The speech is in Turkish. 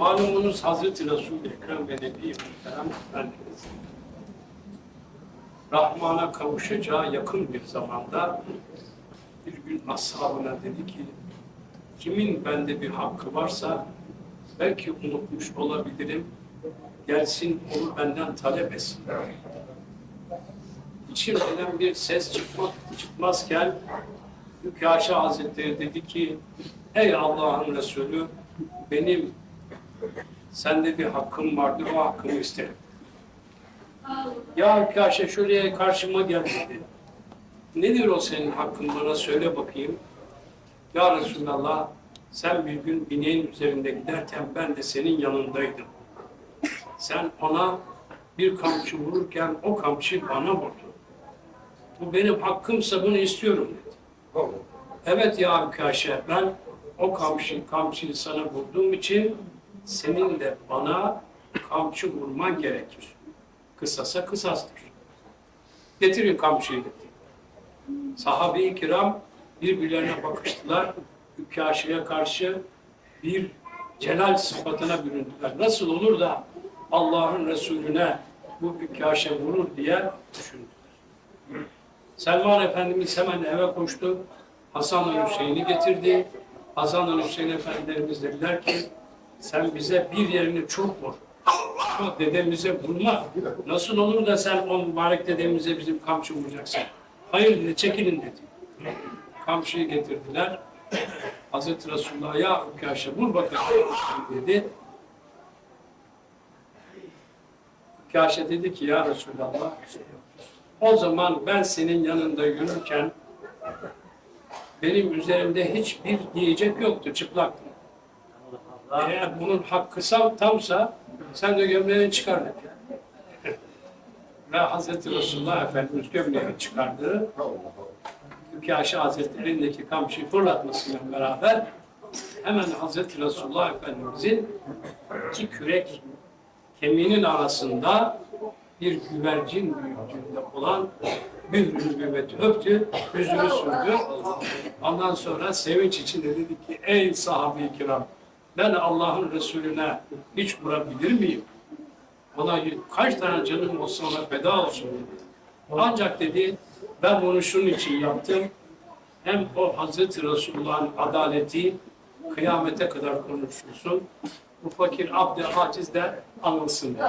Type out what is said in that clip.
Malumunuz Hazreti Resul-i Ekrem ve Nebi Muhterem Efendimiz Rahman'a kavuşacağı yakın bir zamanda bir gün ashabına dedi ki kimin bende bir hakkı varsa belki unutmuş olabilirim gelsin onu benden talep etsin. İçimden bir ses çıkmak, çıkmazken Hükaşa Hazretleri dedi ki ey Allah'ın Resulü benim sende bir hakkım vardır o hakkımı isterim. Ya Hükaşa şuraya karşıma gel dedi. Nedir o senin hakkın bana söyle bakayım. Ya Resulallah sen bir gün bineğin üzerinde giderken ben de senin yanındaydım. Sen ona bir kamçı vururken o kamçı bana vurdu. Bu benim hakkımsa bunu istiyorum dedi. Evet ya Hükaşe ben o kamçı, kamçıyı sana vurduğum için senin de bana kamçı vurman gerekir. Kısasa kısastır. Getirin kamçıyı dedi. Sahabe-i kiram birbirlerine bakıştılar. Hükaşe'ye karşı bir celal sıfatına büründüler. Nasıl olur da Allah'ın Resulüne bu Hükaşe vurur diye düşündüler. Selman Efendimiz hemen eve koştu. Hasan Hüseyin'i getirdi. Hasan Hüseyin Efendilerimiz dediler ki sen bize bir yerini çok vur. Dedemize vurma. Nasıl olur da sen o mübarek dedemize bizim kamçı vuracaksın? Hayır dedi, çekilin dedi. Kamçıyı getirdiler. Hazreti Resulullah ya Hükaşe vur bakalım dedi. Hükaşe dedi ki ya Resulallah o zaman ben senin yanında yürürken benim üzerimde hiçbir giyecek yoktu, çıplaktım. Eğer bunun hakkı tamsa sen de gömleğini çıkar dedi. Ve Hazreti Resulullah Efendimiz gömleğini çıkardı. Hükaşi Hazretleri elindeki kamçıyı fırlatmasıyla beraber hemen Hazreti Resulullah Efendimizin iki kürek kemiğinin arasında bir güvercin büyüklüğünde olan bir nübüvveti öptü, yüzünü sürdü. Ondan sonra sevinç içinde dedi ki, ey sahabe-i kiram, ben Allah'ın Resulüne hiç vurabilir miyim? Ona kaç tane canım olsa ona feda olsun dedi. Ancak dedi, ben bunu şunun için yaptım. Hem o Hazreti Resulullah'ın adaleti kıyamete kadar konuşulsun. Bu fakir abd aciz de anılsın. dedi.